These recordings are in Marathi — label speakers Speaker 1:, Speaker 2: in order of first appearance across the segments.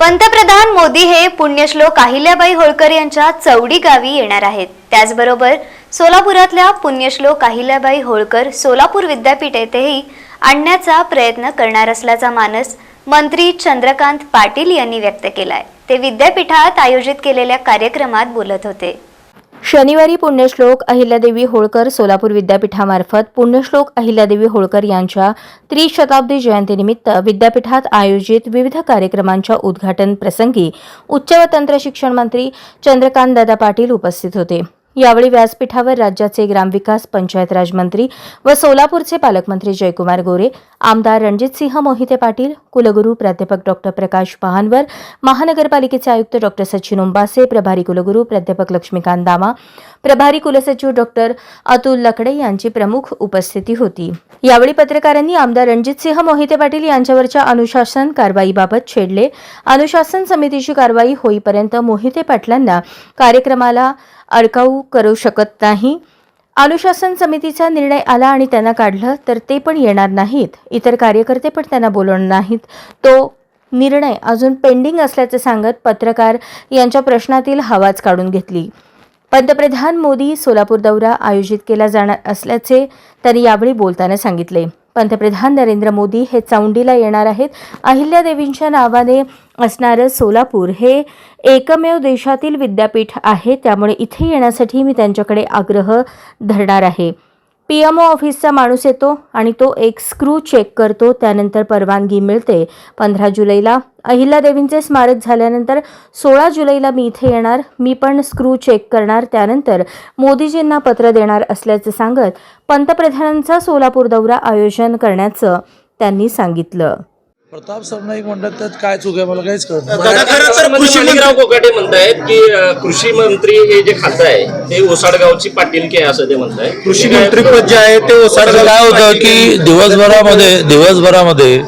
Speaker 1: पंतप्रधान मोदी हे पुण्यश्लोक अहिल्याबाई होळकर यांच्या चौडी गावी येणार आहेत. त्याचबरोबर सोलापुरातल्या पुण्यश्लोक अहिल्याबाई होळकर सोलापूर विद्यापीठ येथेही आणण्याचा प्रयत्न करणार असल्याचा मानस मंत्री चंद्रकांत पाटील यांनी व्यक्त केलाय. ते विद्यापीठात आयोजित केलेल्या कार्यक्रमात बोलत होते. शनिवारी पुण्यश्लोक अहिल्यादेवी होळकर सोलापूर विद्यापीठामार्फत पुण्यश्लोक अहिल्यादेवी होळकर यांच्या त्रिशताब्दी जयंतीनिमित्त विद्यापीठात आयोजित विविध कार्यक्रमांच्या उद्घाटन प्रसंगी उच्च व तंत्र शिक्षण मंत्री चंद्रकांत दादा पाटील उपस्थित होते. यावेळी व्यासपीठावर राज्याचे ग्रामविकास पंचायत राज मंत्री व सोलापूरचे पालकमंत्री जयकुमार गोरे आमदार रणजितसिंह मोहिते पाटील कुलगुरू प्राध्यापक डॉक्टर प्रकाश पहानवर महानगरपालिकेचे आयुक्त डॉक्टर सचिन उंबासे प्रभारी कुलगुरू प्राध्यापक लक्ष्मीकांत दामा प्रभारी कुलसचिव डॉक्टर अतुल लकडे यांची प्रमुख उपस्थिती होती. यावेळी पत्रकारांनी आमदार रणजितसिंह मोहिते पाटील यांच्यावरच्या अनुशासन कारवाईबाबत छेडले. अनुशासन समितीची कारवाई होईपर्यंत मोहिते पाटलांना कार्यक्रमाला अडकाऊ करू शकत नाही. अनुशासन समितीचा निर्णय आला आणि त्यांना काढलं तर ते पण येणार नाहीत. इतर कार्यकर्ते पण त्यांना बोलवणार नाहीत. तो निर्णय अजून पेंडिंग असल्याचे सांगत पत्रकार यांच्या प्रश्नातील हवाच काढून घेतली. पंतप्रधान मोदी सोलापूर दौरा आयोजित केला जाणार असल्याचे त्यांनी यावेळी बोलताना सांगितले. पंतप्रधान नरेंद्र मोदी हे चौंडीला येणार आहेत. अहिल्यादेवींच्या नावाने असणारं सोलापूर हे एकमेव देशातील विद्यापीठ आहे. त्यामुळे इथे येण्यासाठी मी त्यांच्याकडे आग्रह धरणार आहे. पी एम ओ ऑफिसचा माणूस येतो आणि तो एक स्क्रू चेक करतो. त्यानंतर परवानगी मिळते. पंधरा जुलैला अहिल्यादेवींचे स्मारक झाल्यानंतर सोळा जुलैला मी इथे येणार. मी पण स्क्रू चेक करणार. त्यानंतर मोदीजींना पत्र देणार असल्याचं सांगत पंतप्रधानांचा सोलापूर दौरा आयोजन करण्याचं त्यांनी सांगितलं.
Speaker 2: प्रताप सरनाईक म्हणतात त्यात काय चूक आहे मला काहीच कळत नाही.
Speaker 3: दादा खरं तर कृषी माणिकराव कोकाटे म्हणतायत की अ, कृषी मंत्री हे जे खातं आहे ते ओसाडगावची पाटीलकी आहे असं ते म्हणताय
Speaker 4: कृषी मंत्रीपद जे आहे ते
Speaker 2: तर काय होतं की दिवसभरामध्ये दिवसभरामध्ये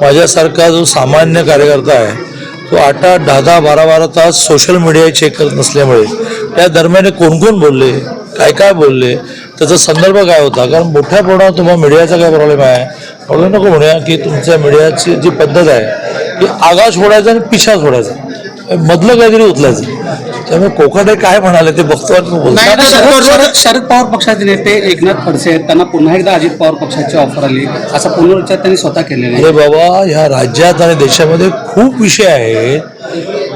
Speaker 2: माझ्यासारखा जो सामान्य कार्यकर्ता आहे तो आठ आठ दहा दहा बारा बारा तास सोशल मीडिया चेक करत नसल्यामुळे त्या दरम्यान कोण कोण बोलले काय काय बोलले त्याचा संदर्भ काय होता? कारण मोठ्या प्रमाणात तुम्हाला मीडियाचा काय प्रॉब्लेम आहे? प्रॉब्लेम नको म्हणूया की तुमच्या मीडियाची जी पद्धत आहे ती आगाश सोडायचा आणि पिशा सोडायचा मधलं काहीतरी उचलायचं त्यामुळे कोकाटे काय म्हणाले ते बघतो
Speaker 4: शरद पवार पक्षाचे नेते एकनाथ खडसे आहेत. त्यांना पुन्हा एकदा अजित पवार पक्षाची ऑफर आली. असा पुनरुच्चार त्यांनी स्वतः केलेला
Speaker 2: अरे बाबा ह्या राज्यात आणि देशामध्ये खूप विषय आहेत.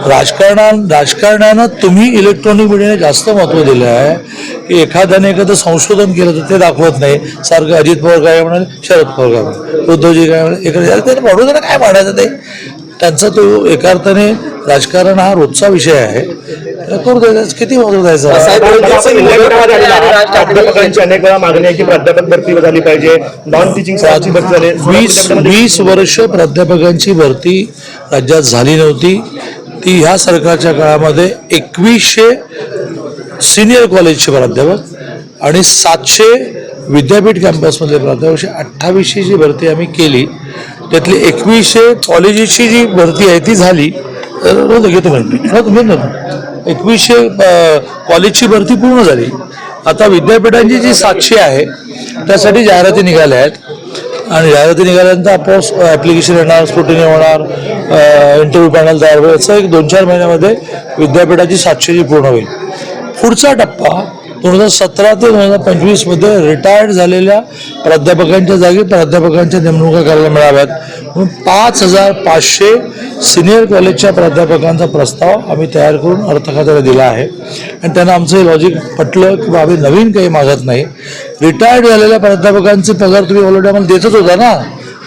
Speaker 2: राजकारणा राजकारणानं तुम्ही इलेक्ट्रॉनिक मीडियाने जास्त महत्त्व दिलं आहे. की एखाद्याने एखादं संशोधन केलं तर ते दाखवत नाही. सारखं अजित पवार काय म्हणाले? शरद पवार काय म्हणाले? उद्धवजी काय म्हणाले? ना काय म्हणायचं ते? त्यांचा तो एका अर्थाने राजकारण हा रोजचा विषय आहे. करू द्यायचा किती महत्त्व द्यायचा
Speaker 5: प्राध्यापकांची अनेक वेळा मागणी आहे की प्राध्यापक भरती झाली पाहिजे नॉन टीचिंग स्टाफची भरती झाली
Speaker 2: वीस वीस वर्ष प्राध्यापकांची भरती राज्यात झाली नव्हती. ती ह्या सरकारच्या काळामध्ये एकवीसशे सिनियर कॉलेजचे प्राध्यापक आणि सातशे विद्यापीठ कॅम्पसमधले प्राध्यापक अशी अठ्ठावीसशे जी भरती आम्ही केली. त्यातली एकवीसशे कॉलेजेसची जी भरती आहे ती झाली. रोज घेतो म्हणतो एकवीसशे कॉलेजची भरती पूर्ण झाली. आता विद्यापीठांची जी सातशे आहे त्यासाठी जाहिराती निघाल्या आहेत. आणि जाहिराती निघाल्यानंतर आपोआप ॲप्लिकेशन येणार स्क्रुटिनी होणार इंटरव्ह्यू पॅनल तयार होईल. असं एक दोन चार महिन्यामध्ये विद्यापीठाची सातशेची पूर्ण होईल. पुढचा टप्पा दोन हजार सतरा ते दोन हजार पंचवीसमध्ये रिटायर्ड झालेल्या प्राध्यापकांच्या जागी प्राध्यापकांच्या नेमणुका करायला मिळाव्यात. म्हणून पाच हजार पाचशे सिनियर कॉलेजच्या प्राध्यापकांचा प्रस्ताव आम्ही तयार करून अर्थ खात्याला दिला आहे. आणि त्यांना आमचं हे लॉजिक पटलं की आम्ही नवीन काही मागत नाही. रिटायर्ड झालेल्या प्राध्यापकांचे पगार तुम्ही ऑलरेडी आम्हाला देतच होता ना.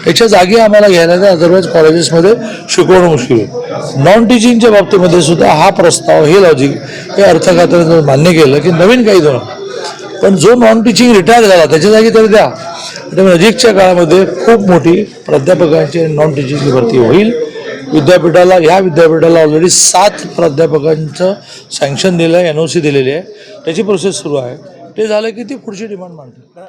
Speaker 2: त्याच्या जागी आम्हाला घ्यायला नाही अदरवाईज कॉलेजेसमध्ये शिकवणं मुश्किल नॉन टीचिंगच्या बाबतीमध्ये सुद्धा हा प्रस्ताव हे लॉजिक हे अर्थ मान्य केलं की नवीन काही दोन पण जो नॉन टीचिंग रिटायर झाला त्याच्या जागी तरी द्या. त्यामुळे नजीकच्या काळामध्ये खूप मोठी प्राध्यापकांची नॉन टीचिंगची भरती होईल. विद्यापीठाला ह्या विद्यापीठाला ऑलरेडी सात प्राध्यापकांचं सँक्शन दिलं आहे एन ओ सी दिलेली आहे. त्याची प्रोसेस सुरू आहे. ते झालं की ती पुढची डिमांड मांडते